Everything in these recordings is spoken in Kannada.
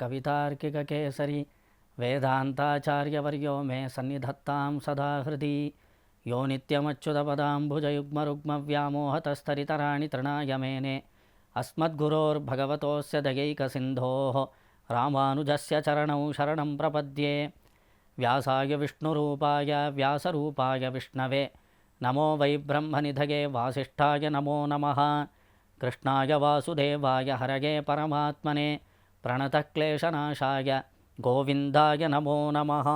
कवितार्किककेसरी वेदान्ताचार्यवर्यो मे सन्निधत्तां सदा हृदि यो नित्यमच्युतपदाम्बुजयुग्मरुग्मव्यामोहतस्तरितराणि तृणाय मेने अस्मद्गुरोर्भगवतोऽस्य दयैकसिन्धोः रामानुजस्य चरणौ शरणं प्रपद्ये। व्यासाय विष्णुरूपाय व्यासरूपाय विष्णवे। नमो वै ब्रह्मनिधये वासिष्ठाय नमो नमः। कृष्णाय वासुदेवाय हरये परमात्मने। ಪ್ರಣತಕ್ಲೇಶನಾಶಾಯ ಗೋವಿಂದಾಯ ನಮೋ ನಮಃ.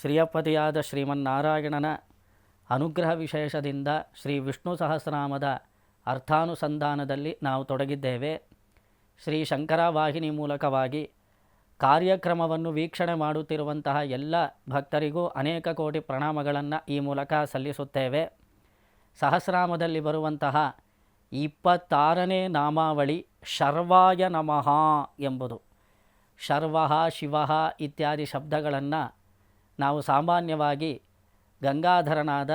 ಶ್ರೀಯಪತಿಯಾದ ಶ್ರೀಮನ್ನಾರಾಯಣನ ಅನುಗ್ರಹ ವಿಶೇಷದಿಂದ ಶ್ರೀ ವಿಷ್ಣು ಸಹಸ್ರನಾಮದ ಅರ್ಥಾನುಸಂಧಾನದಲ್ಲಿ ನಾವು ತೊಡಗಿದ್ದೇವೆ. ಶ್ರೀ ಶಂಕರ ವಾಹಿನಿ ಮೂಲಕವಾಗಿ ಕಾರ್ಯಕ್ರಮವನ್ನು ವೀಕ್ಷಣೆ ಮಾಡುತ್ತಿರುವಂತಹ ಎಲ್ಲ ಭಕ್ತರಿಗೂ ಅನೇಕ ಕೋಟಿ ಪ್ರಣಾಮಗಳನ್ನು ಈ ಮೂಲಕ ಸಲ್ಲಿಸುತ್ತೇವೆ. ಸಹಸ್ರಾಮದಲ್ಲಿ ಬರುವಂತಹ ಇಪ್ಪತ್ತಾರನೇ ನಾಮಾವಳಿ ಶರ್ವಾಯ ನಮಃ ಎಂಬುದು. ಶರ್ವ ಶಿವ ಇತ್ಯಾದಿ ಶಬ್ದಗಳನ್ನು ನಾವು ಸಾಮಾನ್ಯವಾಗಿ ಗಂಗಾಧರನಾದ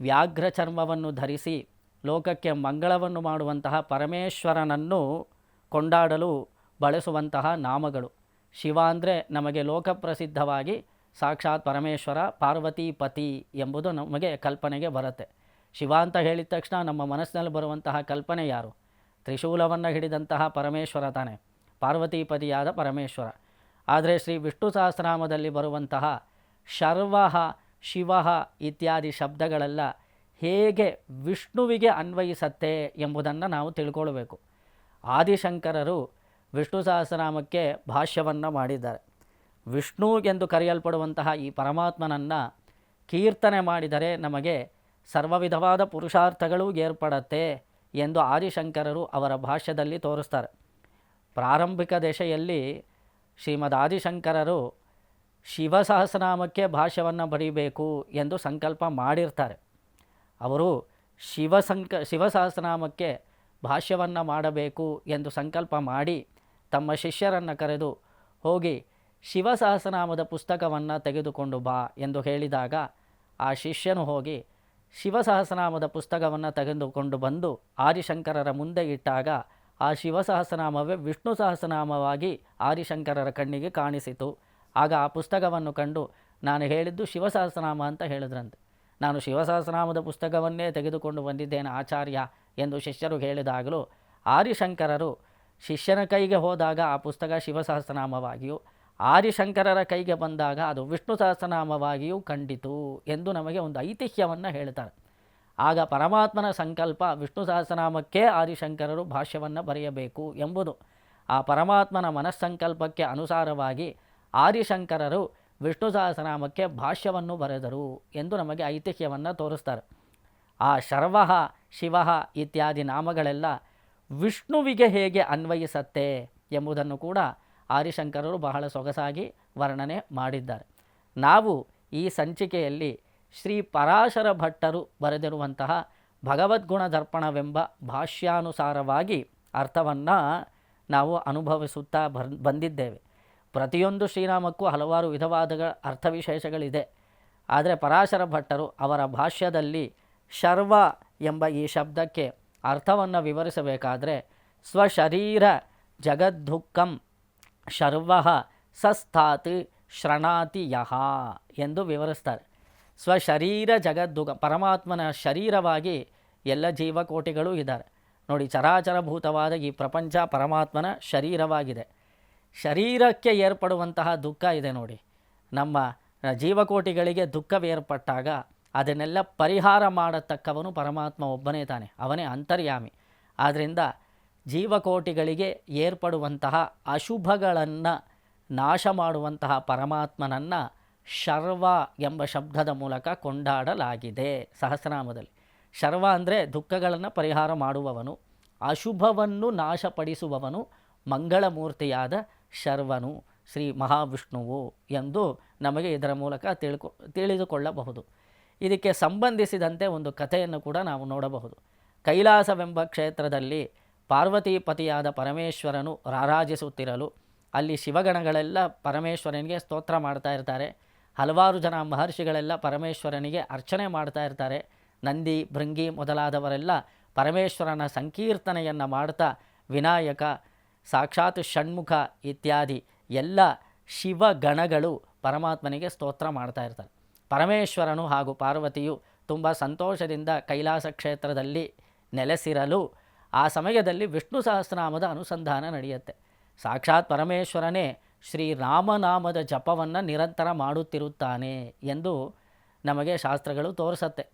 ವ್ಯಾಘ್ರ ಚರ್ಮವನ್ನು ಧರಿಸಿ ಲೋಕಕ್ಕೆ ಮಂಗಳವನ್ನು ಮಾಡುವಂತಹ ಪರಮೇಶ್ವರನನ್ನು ಕೊಂಡಾಡಲು ಬಳಸುವಂತಹ ನಾಮಗಳು. ಶಿವ ಅಂದರೆ ನಮಗೆ ಲೋಕಪ್ರಸಿದ್ಧವಾಗಿ ಸಾಕ್ಷಾತ್ ಪರಮೇಶ್ವರ ಪಾರ್ವತಿ ಪತಿ ಎಂಬುದು ನಮಗೆ ಕಲ್ಪನೆಗೆ ಬರುತ್ತೆ. ಶಿವ ಅಂತ ಹೇಳಿದ ತಕ್ಷಣ ನಮ್ಮ ಮನಸ್ಸಿನಲ್ಲಿ ಬರುವಂತಹ ಕಲ್ಪನೆ ಯಾರು? ತ್ರಿಶೂಲವನ್ನು ಹಿಡಿದಂತಹ ಪರಮೇಶ್ವರ ತಾನೆ, ಪಾರ್ವತೀಪತಿಯಾದ ಪರಮೇಶ್ವರ. ಆದರೆ ಶ್ರೀ ವಿಷ್ಣು ಸಹಸ್ರನಾಮದಲ್ಲಿ ಬರುವಂತಹ ಶರ್ವ ಶಿವ ಇತ್ಯಾದಿ ಶಬ್ದಗಳೆಲ್ಲ ಹೇಗೆ ವಿಷ್ಣುವಿಗೆ ಅನ್ವಯಿಸತ್ತೆ ಎಂಬುದನ್ನು ನಾವು ತಿಳ್ಕೊಳ್ಬೇಕು. ಆದಿಶಂಕರರು ವಿಷ್ಣು ಸಹಸ್ರನಾಮಕ್ಕೆ ಭಾಷ್ಯವನ್ನು ಮಾಡಿದ್ದಾರೆ. ವಿಷ್ಣು ಎಂದು ಕರೆಯಲ್ಪಡುವಂತಹ ಈ ಪರಮಾತ್ಮನನ್ನು ಕೀರ್ತನೆ ಮಾಡಿದರೆ ನಮಗೆ ಸರ್ವವಿಧವಾದ ಪುರುಷಾರ್ಥಗಳು ಏರ್ಪಡತ್ತೆ. ಎಂದು ಆದಿಶಂಕರರು ಅವರ ಭಾಷ್ಯದಲ್ಲಿ ತೋರಿಸ್ತಾರೆ. ಪ್ರಾರಂಭಿಕ ದಶೆಯಲ್ಲಿ ಶ್ರೀಮದ್ ಆದಿಶಂಕರರು ಶಿವಸಹಸ್ರನಾಮಕ್ಕೆ ಭಾಷ್ಯವನ್ನು ಬರೀಬೇಕು ಎಂದು ಸಂಕಲ್ಪ ಮಾಡಿರ್ತಾರೆ. ಅವರು ಶಿವಸಂಕ, ಶಿವಸಹಸ್ರನಾಮಕ್ಕೆ ಶಿವ ಸಹಸ್ರನಾಮಕ್ಕೆ ಭಾಷ್ಯವನ್ನು ಮಾಡಬೇಕು ಎಂದು ಸಂಕಲ್ಪ ಮಾಡಿ ತಮ್ಮ ಶಿಷ್ಯರನ್ನು ಕರೆದು, ಹೋಗಿ ಶಿವಸಹಸ್ರನಾಮದ ಪುಸ್ತಕವನ್ನು ತೆಗೆದುಕೊಂಡು ಬಾ ಎಂದು ಹೇಳಿದಾಗ ಆ ಶಿಷ್ಯನು ಹೋಗಿ ಶಿವ ಸಹಸ್ರನಾಮದ ಪುಸ್ತಕವನ್ನು ತೆಗೆದುಕೊಂಡು ಬಂದು ಆದಿಶಂಕರರ ಮುಂದೆ ಇಟ್ಟಾಗ ಆ ಶಿವಸಹಸ್ರನಾಮವೇ ವಿಷ್ಣು ಸಹಸ್ರನಾಮವಾಗಿ ಆದಿಶಂಕರರ ಕಣ್ಣಿಗೆ ಕಾಣಿಸಿತು. ಆಗ ಆ ಪುಸ್ತಕವನ್ನು ಕಂಡು ನಾನು ಹೇಳಿದ್ದು ಶಿವಸಹಸ್ರನಾಮ ಅಂತ ಹೇಳಿದ್ರಂತೆ. ನಾನು ಶಿವಸಹಸ್ರನಾಮದ ಪುಸ್ತಕವನ್ನೇ ತೆಗೆದುಕೊಂಡು ಬಂದಿದ್ದೇನೆ ಆಚಾರ್ಯ ಎಂದು ಶಿಷ್ಯರು ಹೇಳಿದಾಗಲೂ ಆದಿಶಂಕರರು ಶಿಷ್ಯನ ಕೈಗೆ ಹೋದಾಗ ಆ ಪುಸ್ತಕ ಶಿವ ಸಹಸ್ರನಾಮವಾಗಿಯೂ ಆದಿಶಂಕರರ ಕೈಗೆ ಬಂದಾಗ ಅದು ವಿಷ್ಣು ಸಹಸ್ರನಾಮವಾಗಿಯೂ ಕಂಡಿತು ಎಂದು ನಮಗೆ ಒಂದು ಐತಿಹ್ಯವನ್ನು ಹೇಳ್ತಾರೆ. ಆಗ ಪರಮಾತ್ಮನ ಸಂಕಲ್ಪ ವಿಷ್ಣು ಸಹಸ್ರನಾಮಕ್ಕೆ ಆದಿಶಂಕರರು ಭಾಷ್ಯವನ್ನು ಬರೆಯಬೇಕು ಎಂಬುದು. ಆ ಪರಮಾತ್ಮನ ಮನಸ್ಸಂಕಲ್ಪಕ್ಕೆ ಅನುಸಾರವಾಗಿ ಆದಿಶಂಕರರು ವಿಷ್ಣು ಸಹಸ್ರನಾಮಕ್ಕೆ ಭಾಷ್ಯವನ್ನು ಬರೆದರು ಎಂದು ನಮಗೆ ಐತಿಹ್ಯವನ್ನು ತೋರಿಸ್ತಾರೆ. ಆ ಶರ್ವ ಶಿವ ಇತ್ಯಾದಿ ನಾಮಗಳೆಲ್ಲ ವಿಷ್ಣುವಿಗೆ ಹೇಗೆ ಅನ್ವಯಿಸತ್ತೆ ಎಂಬುದನ್ನು ಕೂಡ ಆದಿಶಂಕರರು ಬಹಳ ಸೊಗಸಾಗಿ ವರ್ಣನೆ ಮಾಡಿದ್ದಾರೆ. ನಾವು ಈ ಸಂಚಿಕೆಯಲ್ಲಿ ಶ್ರೀ ಪರಾಶರ ಭಟ್ಟರು ಬರೆದಿರುವಂತಹ ಭಗವದ್ಗುಣ ದರ್ಪಣವೆಂಬ ಭಾಷ್ಯಾನುಸಾರವಾಗಿ ಅರ್ಥವನ್ನು ನಾವು ಅನುಭವಿಸುತ್ತಾ ಬರ್, ಬಂದಿದ್ದೇವೆ. ಪ್ರತಿಯೊಂದು ಶ್ರೀರಾಮಕ್ಕೂ ಹಲವಾರು ವಿಧವಾದ ಅರ್ಥವಿಶೇಷಗಳಿದೆ. ಆದರೆ ಪರಾಶರ ಭಟ್ಟರು ಅವರ ಭಾಷ್ಯದಲ್ಲಿ ಶರ್ವ ಎಂಬ ಈ ಶಬ್ದಕ್ಕೆ ಅರ್ಥವನ್ನು ವಿವರಿಸಬೇಕಾದರೆ, ಸ್ವಶರೀರ ಜಗದ್ದುಃಖಂ ಶರ್ವ ಸಸ್ಥಾತ್ ಶ್ರಣಾತಿ ಯಹ ಎಂದು ವಿವರಿಸ್ತಾರೆ. ಸ್ವಶರೀರ ಜಗದ್ದುಗ ಪರಮಾತ್ಮನ ಶರೀರವಾಗಿ ಎಲ್ಲ ಜೀವಕೋಟಿಗಳು ಇದ್ದಾರೆ. ನೋಡಿ, ಚರಾಚರಭೂತವಾದ ಈ ಪ್ರಪಂಚ ಪರಮಾತ್ಮನ ಶರೀರವಾಗಿದೆ. ಶರೀರಕ್ಕೆ ಏರ್ಪಡುವಂತಹ ದುಃಖ ಇದೆ ನೋಡಿ. ನಮ್ಮ ಜೀವಕೋಟಿಗಳಿಗೆ ದುಃಖವೇರ್ಪಟ್ಟಾಗ ಅದನ್ನೆಲ್ಲ ಪರಿಹಾರ ಮಾಡತಕ್ಕವನು ಪರಮಾತ್ಮ ಒಬ್ಬನೇ ತಾನೆ. ಅವನೇ ಅಂತರ್ಯಾಮಿ. ಆದ್ದರಿಂದ ಜೀವಕೋಟಿಗಳಿಗೆ ಏರ್ಪಡುವಂತಹ ಅಶುಭಗಳನ್ನು ನಾಶ ಮಾಡುವಂತಹ ಪರಮಾತ್ಮನನ್ನು ಶರ್ವ ಎಂಬ ಶಬ್ದದ ಮೂಲಕ ಕೊಂಡಾಡಲಾಗಿದೆ ಸಹಸ್ರನಾಮದಲ್ಲಿ. ಶರ್ವ ಅಂದರೆ ದುಃಖಗಳನ್ನು ಪರಿಹಾರ ಮಾಡುವವನು, ಅಶುಭವನ್ನು ನಾಶಪಡಿಸುವವನು, ಮಂಗಳಮೂರ್ತಿಯಾದ ಶರ್ವನು, ಶ್ರೀ ಮಹಾವಿಷ್ಣುವು ಎಂದು ನಮಗೆ ಇದರ ಮೂಲಕ ತಿಳ್ಕೊ, ತಿಳಿದುಕೊಳ್ಳಬಹುದು. ಇದಕ್ಕೆ ಸಂಬಂಧಿಸಿದಂತೆ ಒಂದು ಕಥೆಯನ್ನು ಕೂಡ ನಾವು ನೋಡಬಹುದು. ಕೈಲಾಸವೆಂಬ ಕ್ಷೇತ್ರದಲ್ಲಿ ಪಾರ್ವತೀಪತಿಯಾದ ಪರಮೇಶ್ವರನು ರಾರಾಜಿಸುತ್ತಿರಲು ಅಲ್ಲಿ ಶಿವಗಣಗಳೆಲ್ಲ ಪರಮೇಶ್ವರನಿಗೆ ಸ್ತೋತ್ರ ಮಾಡ್ತಾ ಇರ್ತಾರೆ. ಹಲವಾರು ಜನ ಮಹರ್ಷಿಗಳೆಲ್ಲ ಪರಮೇಶ್ವರನಿಗೆ ಅರ್ಚನೆ ಮಾಡ್ತಾ ಇರ್ತಾರೆ. ನಂದಿ, ಭೃಂಗಿ ಮೊದಲಾದವರೆಲ್ಲ ಪರಮೇಶ್ವರನ ಸಂಕೀರ್ತನೆಯನ್ನು ಮಾಡ್ತಾ ವಿನಾಯಕ, ಸಾಕ್ಷಾತ್ ಷಣ್ಮುಖ ಇತ್ಯಾದಿ ಎಲ್ಲ ಶಿವಗಣಗಳು ಪರಮಾತ್ಮನಿಗೆ ಸ್ತೋತ್ರ ಮಾಡ್ತಾ ಇರ್ತಾರೆ. ಪರಮೇಶ್ವರನು ಹಾಗೂ ಪಾರ್ವತಿಯು ತುಂಬ ಸಂತೋಷದಿಂದ ಕೈಲಾಸ ಕ್ಷೇತ್ರದಲ್ಲಿ ನೆಲೆಸಿರಲು ಆ ಸಮಯದಲ್ಲಿ ವಿಷ್ಣು ಸಹಸ್ರನಾಮದ ಅನುಸಂಧಾನ ನಡೆಯುತ್ತೆ. ಸಾಕ್ಷಾತ್ ಪರಮೇಶ್ವರನೇ ಶ್ರೀರಾಮನಾಮದ ಜಪವನ್ನು ನಿರಂತರ ಮಾಡುತ್ತಿರುತ್ತಾನೆ ಎಂದು ನಮಗೆ ಶಾಸ್ತ್ರಗಳು ತೋರಿಸತ್ತೆ.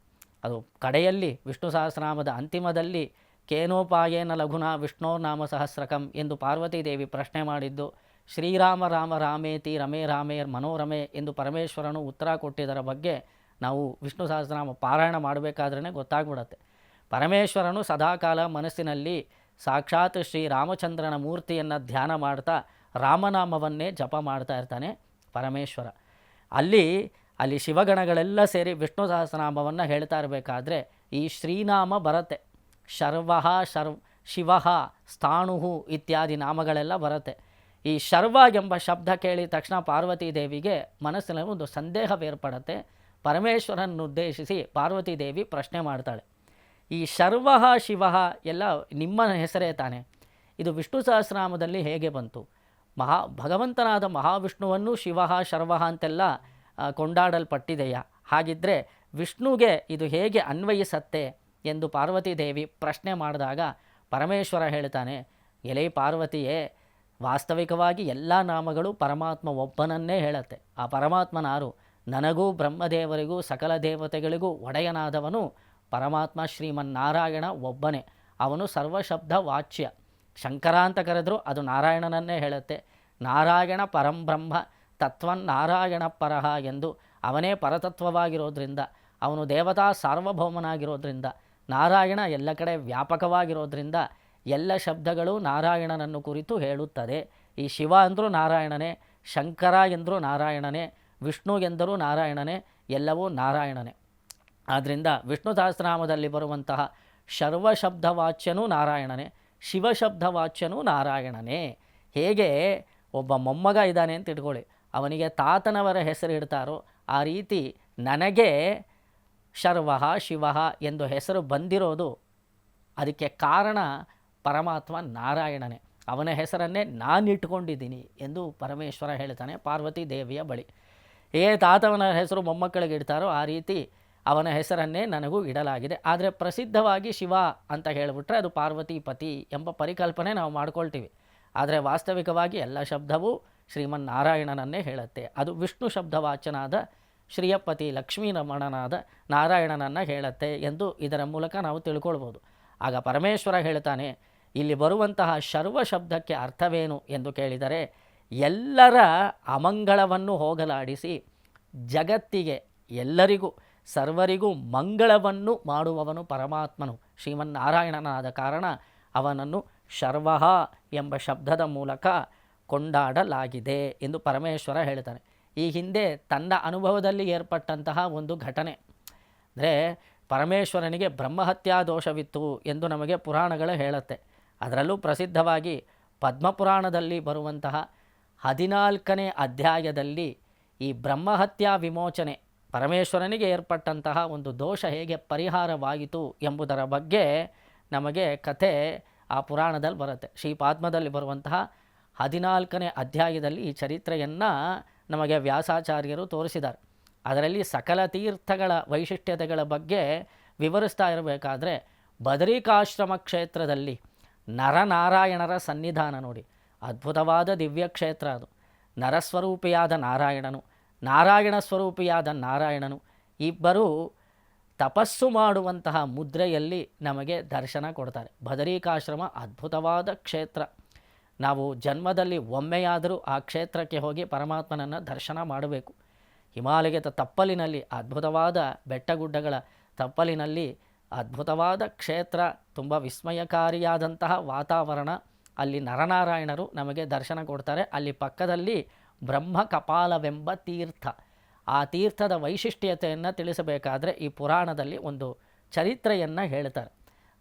ಅದು ಕಡೆಯಲ್ಲಿ ವಿಷ್ಣು ಸಹಸ್ರನಾಮದ ಅಂತಿಮದಲ್ಲಿ ಕೇನೋಪಾಯೇನ ಲಘುನ ವಿಷ್ಣೋರ್ನಾಮ ಸಹಸ್ರಕಂ ಎಂದು ಪಾರ್ವತೀದೇವಿ ಪ್ರಶ್ನೆ ಮಾಡಿದ್ದು ಶ್ರೀರಾಮ ರಾಮ ರಾಮೇತಿ ರಮೇ ರಾಮೇರ್ ಮನೋರಮೆ ಎಂದು ಪರಮೇಶ್ವರನು ಉತ್ತರ ಕೊಟ್ಟಿದ್ದರ ಬಗ್ಗೆ ನಾವು ವಿಷ್ಣು ಸಹಸ್ರನಾಮ ಪಾರಾಯಣ ಮಾಡಬೇಕಾದ್ರೇ ಗೊತ್ತಾಗ್ಬಿಡತ್ತೆ. ಪರಮೇಶ್ವರನು ಸದಾಕಾಲ ಮನಸ್ಸಿನಲ್ಲಿ ಸಾಕ್ಷಾತ್ ಶ್ರೀ ರಾಮಚಂದ್ರನ ಮೂರ್ತಿಯನ್ನು ಧ್ಯಾನ ಮಾಡ್ತಾ ರಾಮನಾಮವನ್ನೇ ಜಪ ಮಾಡ್ತಾ ಇರ್ತಾನೆ ಪರಮೇಶ್ವರ. ಅಲ್ಲಿ ಅಲ್ಲಿ ಶಿವಗಣಗಳೆಲ್ಲ ಸೇರಿ ವಿಷ್ಣು ಸಹಸ್ರನಾಮವನ್ನು ಹೇಳ್ತಾ ಇರಬೇಕಾದ್ರೆ ಈ ಶ್ರೀನಾಮ ಬರುತ್ತೆ. ಶರ್ವ ಶರ್ವ್ ಶಿವ ಸ್ಥಾಣು ಇತ್ಯಾದಿ ನಾಮಗಳೆಲ್ಲ ಬರುತ್ತೆ. ಈ ಶರ್ವ ಎಂಬ ಶಬ್ದ ಕೇಳಿದ ತಕ್ಷಣ ಪಾರ್ವತೀ ದೇವಿಗೆ ಮನಸ್ಸಿನಲ್ಲಿ ಒಂದು ಸಂದೇಹವೇರ್ಪಡುತ್ತೆ. ಪರಮೇಶ್ವರನ್ನುದ್ದೇಶಿಸಿ ಪಾರ್ವತಿ ದೇವಿ ಪ್ರಶ್ನೆ ಮಾಡ್ತಾಳೆ. ಈ ಶರ್ವ ಶಿವ ಎಲ್ಲ ನಿಮ್ಮ ಹೆಸರೇ ತಾನೆ. ಇದು ವಿಷ್ಣು ಸಹಸ್ರನಾಮದಲ್ಲಿ ಹೇಗೆ ಬಂತು? ಮಹಾ ಭಗವಂತನಾದ ಮಹಾವಿಷ್ಣುವನ್ನು ಶಿವ ಶರ್ವ ಅಂತೆಲ್ಲ ಕೊಂಡಾಡಲ್ಪಟ್ಟಿದೆಯಾ? ಹಾಗಿದ್ದರೆ ವಿಷ್ಣುಗೆ ಇದು ಹೇಗೆ ಅನ್ವಯಿಸತ್ತೆ ಎಂದು ಪಾರ್ವತಿ ದೇವಿ ಪ್ರಶ್ನೆ ಮಾಡಿದಾಗ ಪರಮೇಶ್ವರ ಹೇಳ್ತಾನೆ, ಎಲೆ ಪಾರ್ವತಿಯೇ, ವಾಸ್ತವಿಕವಾಗಿ ಎಲ್ಲ ನಾಮಗಳು ಪರಮಾತ್ಮ ಒಬ್ಬನನ್ನೇ ಹೇಳತ್ತೆ. ಆ ಪರಮಾತ್ಮನಾರು ನನಗೂ ಬ್ರಹ್ಮದೇವರಿಗೂ ಸಕಲ ದೇವತೆಗಳಿಗೂ ಒಡೆಯನಾದವನು ಪರಮಾತ್ಮ ಶ್ರೀಮನ್ನಾರಾಯಣ ಒಬ್ಬನೇ. ಅವನು ಸರ್ವಶಬ್ದ ವಾಚ್ಯ. ಶಂಕರ ಅಂತ ಕರೆದರೂ ಅದು ನಾರಾಯಣನನ್ನೇ ಹೇಳುತ್ತೆ. ನಾರಾಯಣ ಪರಂಬ್ರಹ್ಮ ತತ್ವನ್ನಾರಾಯಣ ಪರಹ ಎಂದು ಅವನೇ ಪರತತ್ವವಾಗಿರೋದ್ರಿಂದ, ಅವನು ದೇವತಾ ಸಾರ್ವಭೌಮನಾಗಿರೋದ್ರಿಂದ, ನಾರಾಯಣ ಎಲ್ಲ ಕಡೆ ವ್ಯಾಪಕವಾಗಿರೋದ್ರಿಂದ ಎಲ್ಲ ಶಬ್ದಗಳು ನಾರಾಯಣನನ್ನು ಕುರಿತು ಹೇಳುತ್ತದೆ. ಈ ಶಿವ ಅಂದರೂ ನಾರಾಯಣನೇ, ಶಂಕರ ಎಂದರೂ ನಾರಾಯಣನೇ, ವಿಷ್ಣು ಎಂದರೂ ನಾರಾಯಣನೇ, ಎಲ್ಲವೂ ನಾರಾಯಣನೇ. ಆದ್ದರಿಂದ ವಿಷ್ಣು ಸಹಸ್ರನಾಮದಲ್ಲಿ ಬರುವಂತಹ ಶರ್ವಶಬ್ದವಾಚ್ಯನೂ ನಾರಾಯಣನೇ, ಶಿವಶಬ್ದವಾಚ್ಯನೂ ನಾರಾಯಣನೇ. ಹೇಗೆ? ಒಬ್ಬ ಮೊಮ್ಮಗ ಇದ್ದಾನೆ ಅಂತ ಇಟ್ಕೊಳ್ಳಿ. ಅವನಿಗೆ ತಾತನವರ ಹೆಸರು ಇಡ್ತಾರೋ, ಆ ರೀತಿ ನನಗೆ ಶರ್ವ, ಶಿವ ಎಂದು ಹೆಸರು ಬಂದಿರೋದು ಅದಕ್ಕೆ ಕಾರಣ ಪರಮಾತ್ಮ ನಾರಾಯಣನೇ. ಅವನ ಹೆಸರನ್ನೇ ನಾನು ಇಟ್ಕೊಂಡಿದ್ದೀನಿ ಎಂದು ಪರಮೇಶ್ವರ ಹೇಳ್ತಾನೆ ಪಾರ್ವತಿ ದೇವಿಯ ಬಳಿ. ಏ ತಾತವನ ಹೆಸರು ಮೊಮ್ಮಕ್ಕಳಿಗೆ ಇಡ್ತಾರೋ, ಆ ರೀತಿ ಅವನ ಹೆಸರನ್ನೇ ನನಗೂ ಇಡಲಾಗಿದೆ. ಆದರೆ ಪ್ರಸಿದ್ಧವಾಗಿ ಶಿವ ಅಂತ ಹೇಳಿಬಿಟ್ರೆ ಅದು ಪಾರ್ವತಿ ಪತಿ ಎಂಬ ಪರಿಕಲ್ಪನೆ ನಾವು ಮಾಡ್ಕೊಳ್ತೀವಿ. ಆದರೆ ವಾಸ್ತವಿಕವಾಗಿ ಎಲ್ಲ ಶಬ್ದವೂ ಶ್ರೀಮನ್ನಾರಾಯಣನನ್ನೇ ಹೇಳುತ್ತೆ. ಅದು ವಿಷ್ಣು ಶಬ್ದವಾಚನಾದ ಶ್ರೀಯಪತಿ ಲಕ್ಷ್ಮೀರಮಣನಾದ ನಾರಾಯಣನನ್ನು ಹೇಳುತ್ತೆ ಎಂದು ಇದರ ಮೂಲಕ ನಾವು ತಿಳ್ಕೊಳ್ಬೋದು. ಆಗ ಪರಮೇಶ್ವರ ಹೇಳ್ತಾನೆ, ಇಲ್ಲಿ ಬರುವಂತಹ ಶರ್ವ ಶಬ್ದಕ್ಕೆ ಅರ್ಥವೇನು? ಎಂದು ಕೇಳಿದರೆ, ಎಲ್ಲರ ಅಮಂಗಳವನ್ನು ಹೋಗಲಾಡಿಸಿ ಜಗತ್ತಿಗೆ ಎಲ್ಲರಿಗೂ ಸರ್ವರಿಗೂ ಮಂಗಳವನ್ನು ಮಾಡುವವನು ಪರಮಾತ್ಮನು. ಶ್ರೀಮನ್ನಾರಾಯಣನಾದ ಕಾರಣ ಅವನನ್ನು ಶರ್ವಹ ಎಂಬ ಶಬ್ದದ ಮೂಲಕ ಕೊಂಡಾಡಲಾಗಿದೆ ಎಂದು ಪರಮೇಶ್ವರ ಹೇಳ್ತಾನೆ ಈ ಹಿಂದೆ ತನ್ನ ಅನುಭವದಲ್ಲಿ ಏರ್ಪಟ್ಟಂತಹ ಒಂದು ಘಟನೆ. ಅಂದರೆ ಪರಮೇಶ್ವರನಿಗೆ ಬ್ರಹ್ಮಹತ್ಯಾ ದೋಷವಿತ್ತು ಎಂದು ನಮಗೆ ಪುರಾಣಗಳು ಹೇಳುತ್ತೆ. ಅದರಲ್ಲೂ ಪ್ರಸಿದ್ಧವಾಗಿ ಪದ್ಮಪುರಾಣದಲ್ಲಿ ಬರುವಂತಹ ಹದಿನಾಲ್ಕನೇ ಅಧ್ಯಾಯದಲ್ಲಿ ಈ ಬ್ರಹ್ಮಹತ್ಯಾ ವಿಮೋಚನೆ ಪರಮೇಶ್ವರನಿಗೆ ಏರ್ಪಟ್ಟಂತಹ ಒಂದು ದೋಷ ಹೇಗೆ ಪರಿಹಾರವಾಯಿತು ಎಂಬುದರ ಬಗ್ಗೆ ನಮಗೆ ಕಥೆ ಆ ಪುರಾಣದಲ್ಲಿ ಬರುತ್ತೆ. ಶ್ರೀಪಾದ್ಮದಲ್ಲಿ ಬರುವಂತಹ ಹದಿನಾಲ್ಕನೇ ಅಧ್ಯಾಯದಲ್ಲಿ ಈ ಚರಿತ್ರೆಯನ್ನು ನಮಗೆ ವ್ಯಾಸಾಚಾರ್ಯರು ತೋರಿಸಿದ್ದಾರೆ. ಅದರಲ್ಲಿ ಸಕಲ ತೀರ್ಥಗಳ ವೈಶಿಷ್ಟ್ಯತೆಗಳ ಬಗ್ಗೆ ವಿವರಿಸ್ತಾ ಇರಬೇಕಾದ್ರೆ ಬದರಿಕಾಶ್ರಮ ಕ್ಷೇತ್ರದಲ್ಲಿ ನರನಾರಾಯಣರ ಸನ್ನಿಧಾನ ನೋಡಿ. ಅದ್ಭುತವಾದ ದಿವ್ಯ ಕ್ಷೇತ್ರ ಅದು. ನರಸ್ವರೂಪಿಯಾದ ನಾರಾಯಣನು. ನಾರಾಯಣ ಸ್ವರೂಪಿಯಾದ ನಾರಾಯಣನು. ಇಬ್ಬರೂ ತಪಸ್ಸು ಮಾಡುವಂತಹ ಮುದ್ರೆಯಲ್ಲಿ ನಮಗೆ ದರ್ಶನ ಕೊಡ್ತಾರೆ. ಬದರಿಕಾಶ್ರಮ ಅದ್ಭುತವಾದ ಕ್ಷೇತ್ರ. ನಾವು ಜನ್ಮದಲ್ಲಿ ಒಮ್ಮೆಯಾದರೂ ಆ ಕ್ಷೇತ್ರಕ್ಕೆ ಹೋಗಿ ಪರಮಾತ್ಮನನ್ನು ದರ್ಶನ ಮಾಡಬೇಕು. ಹಿಮಾಲಯದ ತಪ್ಪಲಿನಲ್ಲಿ ಅದ್ಭುತವಾದ ಬೆಟ್ಟಗುಡ್ಡಗಳ ತಪ್ಪಲಿನಲ್ಲಿ ಅದ್ಭುತವಾದ ಕ್ಷೇತ್ರ, ತುಂಬ ವಿಸ್ಮಯಕಾರಿಯಾದಂತಹ ವಾತಾವರಣ. ಅಲ್ಲಿ ನರನಾರಾಯಣರು ನಮಗೆ ದರ್ಶನ ಕೊಡ್ತಾರೆ. ಅಲ್ಲಿ ಪಕ್ಕದಲ್ಲಿ ಬ್ರಹ್ಮ ಕಪಾಲವೆಂಬ ತೀರ್ಥ. ಆ ತೀರ್ಥದ ವೈಶಿಷ್ಟ್ಯತೆಯನ್ನು ತಿಳಿಸಬೇಕಾದರೆ ಈ ಪುರಾಣದಲ್ಲಿ ಒಂದು ಚರಿತ್ರೆಯನ್ನು ಹೇಳ್ತಾರೆ.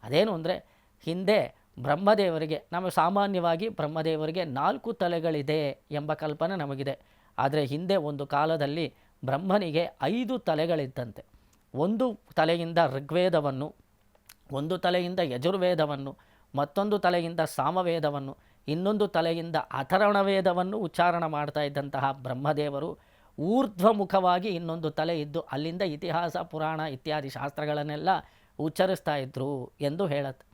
ಅದೇನು ಅಂದರೆ, ಹಿಂದೆ ಬ್ರಹ್ಮದೇವರಿಗೆ, ನಮ್ಮ ಸಾಮಾನ್ಯವಾಗಿ ಬ್ರಹ್ಮದೇವರಿಗೆ ನಾಲ್ಕು ತಲೆಗಳಿದೆ ಎಂಬ ಕಲ್ಪನೆ ನಮಗಿದೆ. ಆದರೆ ಹಿಂದೆ ಒಂದು ಕಾಲದಲ್ಲಿ ಬ್ರಹ್ಮನಿಗೆ ಐದು ತಲೆಗಳಿದ್ದಂತೆ. ಒಂದು ತಲೆಯಿಂದ ಋಗ್ವೇದವನ್ನು, ಒಂದು ತಲೆಯಿಂದ ಯಜುರ್ವೇದವನ್ನು, ಮತ್ತೊಂದು ತಲೆಯಿಂದ ಸಾಮವೇದವನ್ನು ಇನ್ನೊಂದು ತಲೆಯಿಂದ ಅಥರ್ವಣ ವೇದವನ್ನು ಉಚ್ಚಾರಣ ಮಾಡ್ತಾ ಇದ್ದಂತಹ ಬ್ರಹ್ಮದೇವರು ಊರ್ಧ್ವಮುಖವಾಗಿ ಇನ್ನೊಂದು ತಲೆ ಇದ್ದು ಅಲ್ಲಿಂದ ಇತಿಹಾಸ, ಪುರಾಣ ಇತ್ಯಾದಿ ಶಾಸ್ತ್ರಗಳನ್ನೆಲ್ಲ ಉಚ್ಚರಿಸ್ತಾ ಇದ್ರು ಎಂದು ಹೇಳತ್ತೆ.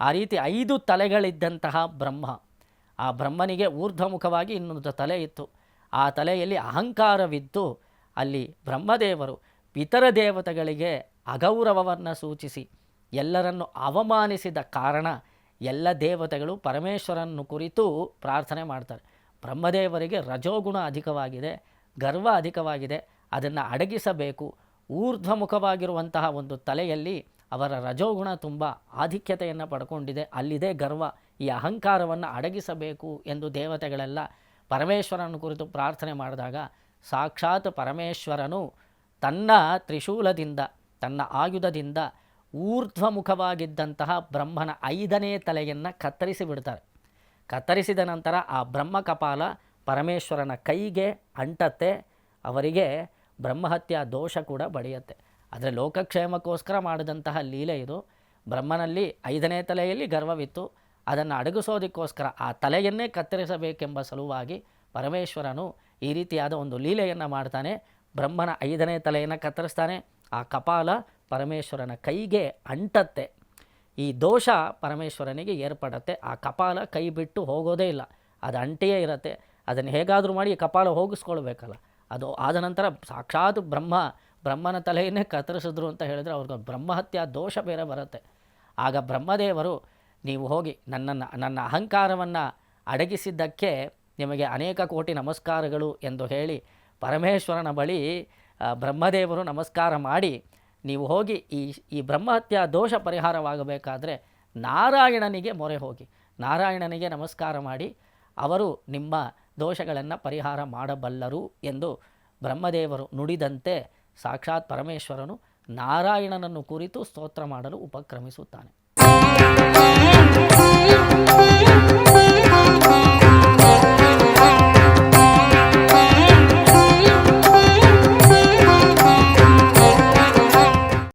ಆ ರೀತಿ ಐದು ತಲೆಗಳಿದ್ದಂತಹ ಬ್ರಹ್ಮ, ಆ ಬ್ರಹ್ಮನಿಗೆ ಊರ್ಧ್ವಮುಖವಾಗಿ ಇನ್ನೊಂದು ತಲೆ ಇತ್ತು. ಆ ತಲೆಯಲ್ಲಿ ಅಹಂಕಾರವಿದ್ದು ಅಲ್ಲಿ ಬ್ರಹ್ಮದೇವರು ಇತರ ದೇವತೆಗಳಿಗೆ ಅಗೌರವವನ್ನು ಸೂಚಿಸಿ ಎಲ್ಲರನ್ನು ಅವಮಾನಿಸಿದ ಕಾರಣ ಎಲ್ಲ ದೇವತೆಗಳು ಪರಮೇಶ್ವರನ್ನು ಕುರಿತು ಪ್ರಾರ್ಥನೆ ಮಾಡ್ತಾರೆ. ಬ್ರಹ್ಮದೇವರಿಗೆ ರಜೋಗುಣ ಅಧಿಕವಾಗಿದೆ, ಗರ್ವ ಅಧಿಕವಾಗಿದೆ, ಅದನ್ನು ಅಡಗಿಸಬೇಕು. ಊರ್ಧ್ವಮುಖವಾಗಿರುವಂತಹ ಒಂದು ತಲೆಯಲ್ಲಿ ಅವರ ರಜೋಗುಣ ತುಂಬ ಆಧಿಕ್ಯತೆಯನ್ನು ಪಡ್ಕೊಂಡಿದೆ. ಅಲ್ಲಿದೆ ಗರ್ವ. ಈ ಅಹಂಕಾರವನ್ನು ಅಡಗಿಸಬೇಕು ಎಂದು ದೇವತೆಗಳೆಲ್ಲ ಪರಮೇಶ್ವರನ ಕುರಿತು ಪ್ರಾರ್ಥನೆ ಮಾಡಿದಾಗ ಸಾಕ್ಷಾತ್ ಪರಮೇಶ್ವರನು ತನ್ನ ತ್ರಿಶೂಲದಿಂದ, ತನ್ನ ಆಯುಧದಿಂದ ಊರ್ಧ್ವಮುಖವಾಗಿದ್ದಂತಹ ಬ್ರಹ್ಮನ ಐದನೇ ತಲೆಯನ್ನು ಕತ್ತರಿಸಿ ಬಿಡ್ತಾರೆ. ಕತ್ತರಿಸಿದ ನಂತರ ಆ ಬ್ರಹ್ಮ ಕಪಾಲ ಪರಮೇಶ್ವರನ ಕೈಗೆ ಅಂಟತ್ತೆ, ಅವರಿಗೆ ಬ್ರಹ್ಮಹತ್ಯಾ ದೋಷ ಕೂಡ ಬಡಿಯತ್ತೆ. ಆದರೆ ಲೋಕಕ್ಷೇಮಕ್ಕೋಸ್ಕರ ಮಾಡಿದಂತಹ ಲೀಲೆ ಇದು. ಬ್ರಹ್ಮನಲ್ಲಿ ಐದನೇ ತಲೆಯಲ್ಲಿ ಗರ್ವವಿತ್ತು. ಅದನ್ನು ಅಡಗಿಸೋದಕ್ಕೋಸ್ಕರ ಆ ತಲೆಯನ್ನೇ ಕತ್ತರಿಸಬೇಕೆಂಬ ಸಲುವಾಗಿ ಪರಮೇಶ್ವರನು ಈ ರೀತಿಯಾದ ಒಂದು ಲೀಲೆಯನ್ನು ಮಾಡ್ತಾನೆ. ಬ್ರಹ್ಮನ ಐದನೇ ತಲೆಯನ್ನು ಕತ್ತರಿಸ್ತಾನೆ. ಆ ಕಪಾಲ ಪರಮೇಶ್ವರನ ಕೈಗೆ ಅಂಟತ್ತೆ. ಈ ದೋಷ ಪರಮೇಶ್ವರನಿಗೆ ಏರ್ಪಡತ್ತೆ. ಆ ಕಪಾಲ ಕೈ ಬಿಟ್ಟು ಹೋಗೋದೇ ಇಲ್ಲ. ಅದು ಅಂಟಿಯೇ ಇರತ್ತೆ. ಅದನ್ನು ಹೇಗಾದರೂ ಮಾಡಿ ಕಪಾಲ ಹೋಗಿಸ್ಕೊಳ್ಬೇಕಲ್ಲ. ಅದು ಆದ ನಂತರ ಸಾಕ್ಷಾತ್ ಬ್ರಹ್ಮ, ಬ್ರಹ್ಮನ ತಲೆಯನ್ನೇ ಕತ್ತರಿಸಿದ್ರು ಅಂತ ಹೇಳಿದ್ರೆ ಅವ್ರಿಗೆ ಬ್ರಹ್ಮಹತ್ಯ ದೋಷ ಬೇರೆ ಬರುತ್ತೆ. ಆಗ ಬ್ರಹ್ಮದೇವರು, ನೀವು ಹೋಗಿ ನನ್ನನ್ನು, ನನ್ನ ಅಹಂಕಾರವನ್ನು ಅಡಗಿಸಿದ್ದಕ್ಕೆ ನಿಮಗೆ ಅನೇಕ ಕೋಟಿ ನಮಸ್ಕಾರಗಳು ಎಂದು ಹೇಳಿ ಪರಮೇಶ್ವರನ ಬಳಿ ಬ್ರಹ್ಮದೇವರು ನಮಸ್ಕಾರ ಮಾಡಿ ನೀವು ಹೋಗಿ ಈ ಈ ಬ್ರಹ್ಮಹತ್ಯಾ ದೋಷ ಪರಿಹಾರವಾಗಬೇಕಾದರೆ ನಾರಾಯಣನಿಗೆ ಮೊರೆ ಹೋಗಿ ನಾರಾಯಣನಿಗೆ ನಮಸ್ಕಾರ ಮಾಡಿ, ಅವರು ನಿಮ್ಮ ದೋಷಗಳನ್ನು ಪರಿಹಾರ ಮಾಡಬಲ್ಲರು ಎಂದು ಬ್ರಹ್ಮದೇವರು ನುಡಿದಂತೆ ಸಾಕ್ಷಾತ್ ಪರಮೇಶ್ವರನು ನಾರಾಯಣನನ್ನು ಕುರಿತು ಸ್ತೋತ್ರ ಮಾಡಲು ಉಪಕ್ರಮಿಸುತ್ತಾನೆ.